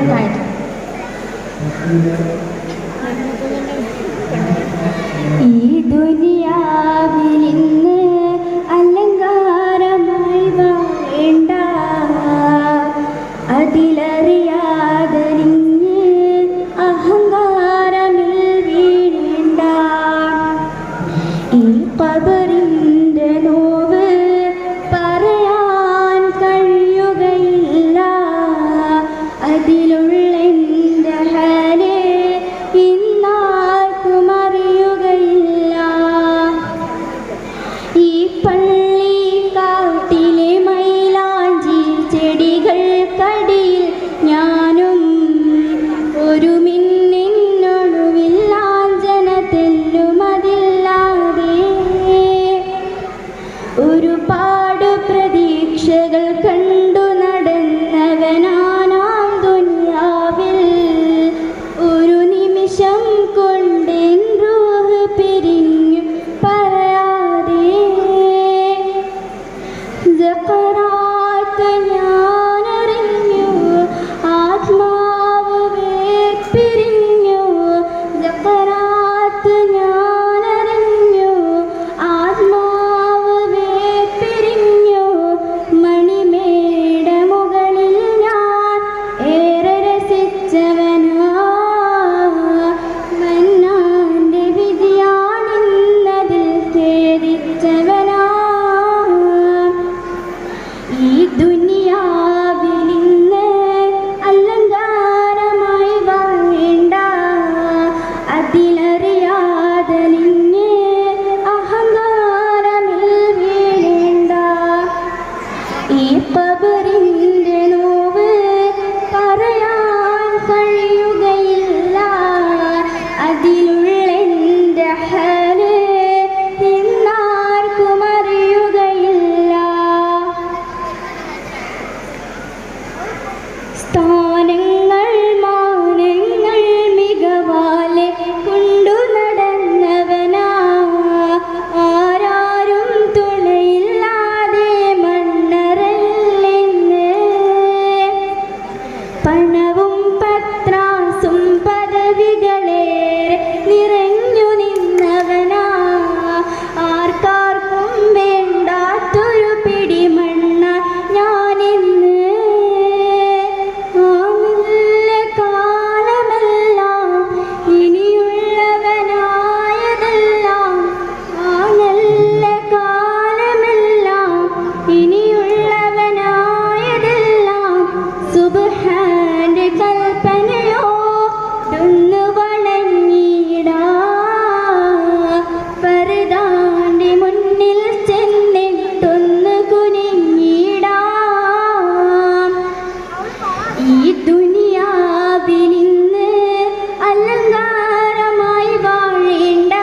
ഉണ്ടായിരുന്നു ഈ ദുനിയാവിൽ ഇന്ന് അലങ്കാരമായി വേണ്ട അതിലറിയാതെ അഹങ്കാരമിൽ വീഴേണ്ട. ഈ പകരും മിഴികൾക്കടിയിൽ ഞാനും ഒരു മിന്നിന്നൊടുവിൽ ലാഞ്ചന തെല്ലുമതില്ലാതെ ഒരുപാട് പ്രതീക്ഷകൾ കണ്ടു നടന്നവനാനാം ദുനിയാവിൽ. ഒരു നിമിഷം കൊണ്ട് റൂഹ് പിരിഞ്ഞു പറയാതെ. ജക്കറാത്തൻ दुनिया കൽപ്പനയോ തുന്നു വണങ്ങിയിടാ. പരതാണ്ടി മുന്നിൽ ചെന്നിട്ടൊന്ന് കുനിങ്ങിടാം ഈ ദുനിയാവിൽ ഇന്ന് അലങ്കാരമായി വാഴേണ്ട.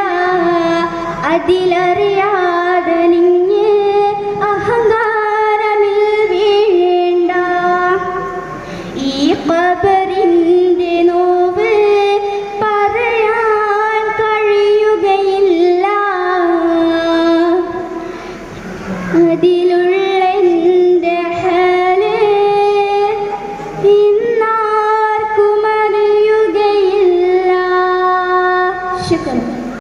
അതിലറിയാം